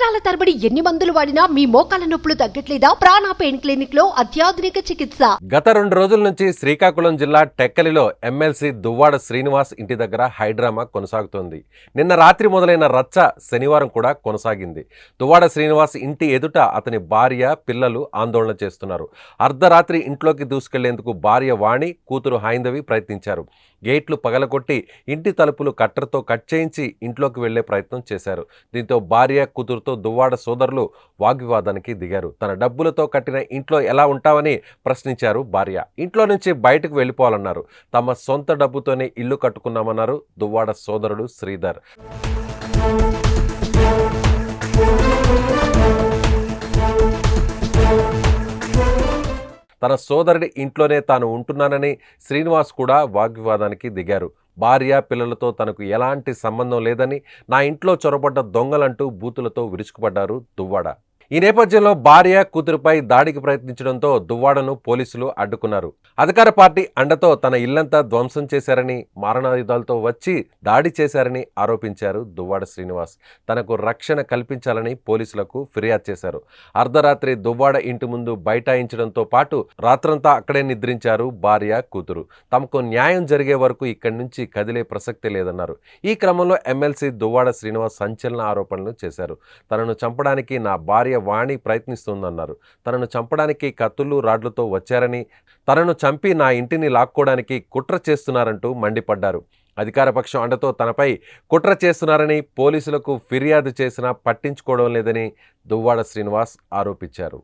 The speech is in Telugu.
సంవత్సరాల తరబడి ఎన్ని మందులు వాడినా మీ మోకాల నొప్పులు తగ్గట్లేదా? ప్రాణ పెయిన్ క్లినిక్లో అత్యాధునిక చికిత్స. గత రెండు రోజుల నుంచి శ్రీకాకుళం జిల్లా టెక్కలిలో ఎమ్మెల్సీ దువ్వాడ శ్రీనివాస్ ఇంటి దగ్గర హైడ్రామా కొనసాగుతోంది. నిన్న రాత్రి మొదలైన రచ్చ శనివారం కూడా కొనసాగింది. దువ్వాడ శ్రీనివాస్ ఇంటి ఎదుట అతని భార్య పిల్లలు ఆందోళన చేస్తున్నారు. అర్ధరాత్రి ఇంట్లోకి దూసుకెళ్ళేందుకు భార్య వాణి కూతురు హైందవి ప్రయత్నించారు. గేట్లు పగలగొట్టి ఇంటి తలుపులు కట్టర్తో కట్ చేయించి ఇంట్లోకి వెళ్ళే ప్రయత్నం చేశారు. దీంతో భార్య కూతురుతో దువ్వాడ సోదరులు వాగ్వివాదానికి దిగారు. తన డబ్బులతో కట్టిన ఇంట్లో ఎలా ఉంటావని ప్రశ్నించారు భార్య. ఇంట్లో నుంచి బయటకు వెళ్ళిపోవాలన్నారు. తమ సొంత డబ్బుతోనే ఇల్లు కట్టుకున్నామన్నారు దువ్వాడ సోదరుడు శ్రీధర్. తన సోదరుడి ఇంట్లోనే తాను ఉంటున్నానని శ్రీనివాస్ కూడా వాగ్వివాదానికి దిగారు. భార్య పిల్లలతో తనకు ఎలాంటి సంబంధం లేదని నా ఇంట్లో చొరబడ్డ దొంగలంటూ బూతులతో విరుచుకుపడ్డారు దువ్వాడ. ఈ నేపథ్యంలో భార్య కూతురుపై దాడికి ప్రయత్నించడంతో దువ్వాడను పోలీసులు అడ్డుకున్నారు. అధికార పార్టీ అండతో తన ఇల్లంతా ధ్వంసం చేశారని మారణాయుధాలతో వచ్చి దాడి చేశారని ఆరోపించారు దువ్వాడ శ్రీనివాస్. తనకు రక్షణ కల్పించాలని పోలీసులకు ఫిర్యాదు చేశారు. అర్ధరాత్రి దువ్వాడ ఇంటి ముందు బైఠాయించడంతో పాటు రాత్రంతా అక్కడే నిద్రించారు భార్య కూతురు. తమకు న్యాయం జరిగే వరకు ఇక్కడి నుంచి కదిలే ప్రసక్తి లేదన్నారు. ఈ క్రమంలో ఎమ్మెల్సీ దువ్వాడ శ్రీనివాస్ సంచలన ఆరోపణలు చేశారు. తనను చంపడానికి నా భార్య వాణి ప్రయత్నిస్తోందన్నారు. తనను చంపడానికి కత్తులు రాడ్లతో వచ్చారని తనను చంపి నా ఇంటిని లాక్కోవడానికి కుట్ర చేస్తున్నారంటూ మండిపడ్డారు. అధికారపక్షం అండతో తనపై కుట్ర చేస్తున్నారని పోలీసులకు ఫిర్యాదు చేసినా పట్టించుకోవడం లేదని దువ్వాడ శ్రీనివాస్ ఆరోపించారు.